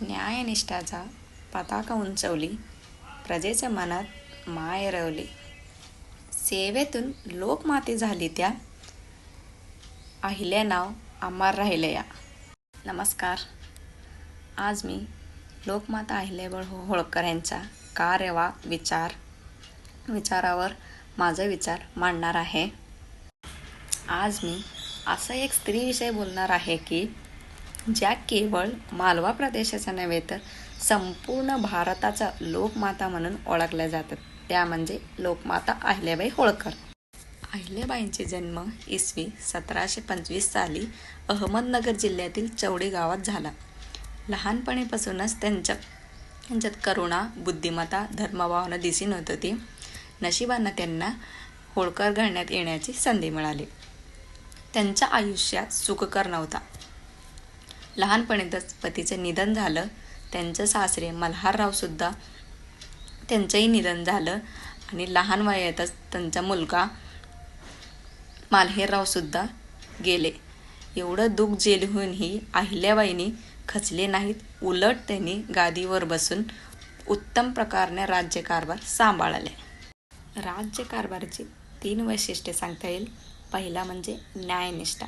न्यायनिष्ठाचा पताका उंचवली प्रजेच्या मनात माय रवली. सेवेतून लोकमाती झाली त्या. अहिल्या नाव अमर राहिले या नमस्कार. आज मी लोकमाता अहिल्याबळ हो- होळकर यांचा कार्य वा विचार विचारावर माझा विचार मांडणार आहे. आज मी असं एक स्त्रीविषयी बोलणार आहे की ज्या केवळ मालवा प्रदेशाचा नव्हे तर संपूर्ण भारताचा लोकमाता म्हणून ओळखल्या जातात. त्या म्हणजे लोकमाता अहिल्याबाई होळकर. अहिल्याबाईंचे जन्म इसवी सतराशे पंचवीस साली अहमदनगर जिल्ह्यातील चौडी गावात झाला. लहानपणीपासूनच त्यांच्या त्यांच्यात करुणा बुद्धिमत्ता धर्मभावना दिसून होत होती. नशिबानं त्यांना होळकर घडण्यात येण्याची संधी मिळाली. त्यांच्या आयुष्यात सुखकर नव्हता. लहानपणीतच पतीचं निधन झालं. त्यांचं सासरे मल्हाररावसुद्धा त्यांचंही निधन झालं. आणि लहान वयातच त्यांचा मुलगा मालहेररावसुद्धा गेले. एवढं दुःख झेलहूनही अहिल्याबाईंनी खचले नाहीत. उलट त्यांनी गादीवर बसून उत्तम प्रकारने राज्यकारभार सांभाळले. राज्यकारभाराची तीन वैशिष्ट्ये सांगता येईल. पहिला म्हणजे न्यायनिष्ठा.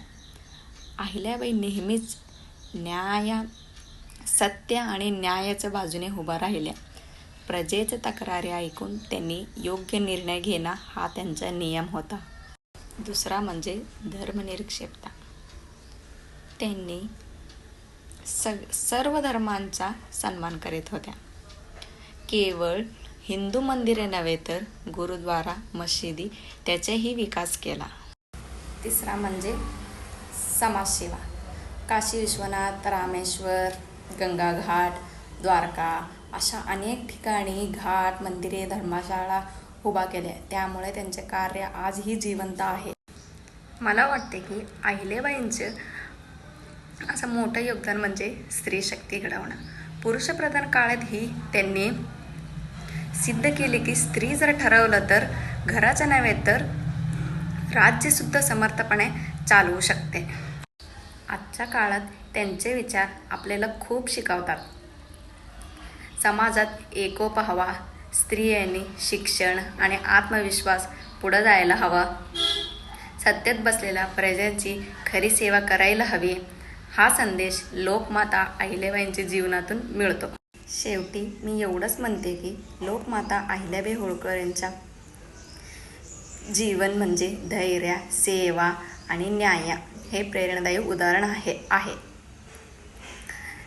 अहिल्याबाई नेहमीच न्याय सत्य आणि न्यायाच्या बाजूने उभा राहिल्या. प्रजेच्या तक्रारी ऐकून त्यांनी योग्य निर्णय घेणं हा त्यांचा नियम होता. दुसरा म्हणजे धर्मनिरक्षेपता. त्यांनी सग सर्व धर्मांचा सन्मान करीत होत्या. केवळ हिंदू मंदिरे नव्हे तर गुरुद्वारा मशिदी त्याचाही विकास केला. तिसरा म्हणजे समाजसेवा. काशी विश्वनाथ रामेश्वर गंगाघाट द्वारका अशा अनेक ठिकाणी घाट मंदिरे धर्मशाळा उभा केल्या. त्यामुळे त्यांचे कार्य आजही जिवंत आहे. मला वाटते की अहिलेबाईंचं असं मोठं योगदान म्हणजे स्त्री शक्ती घडवणं. पुरुषप्रधान काळातही त्यांनी सिद्ध केले की स्त्री जर ठरवलं तर घराच्या नव्हे तर राज्यसुद्धा समर्थपणे चालवू शकते. आजच्या काळात त्यांचे विचार आपल्याला खूप शिकवतात. समाजात एकोप हवा स्त्रियांनी शिक्षण आणि आत्मविश्वास पुढं जायला हवा. सत्तेत बसलेल्या प्रजेची खरी सेवा करायला हवी. हा संदेश लोकमाता अहिल्याबाईंच्या जीवनातून मिळतो. शेवटी मी एवढंच म्हणते की लोकमाता अहिल्याबाई होळकर यांच्या जीवन म्हणजे धैर्य सेवा आणि न्याय. हे प्रेरणादायी उदाहरण आहे आहे.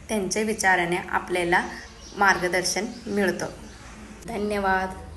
त्यांच्या विचाराने आपल्याला मार्गदर्शन मिळतं. धन्यवाद.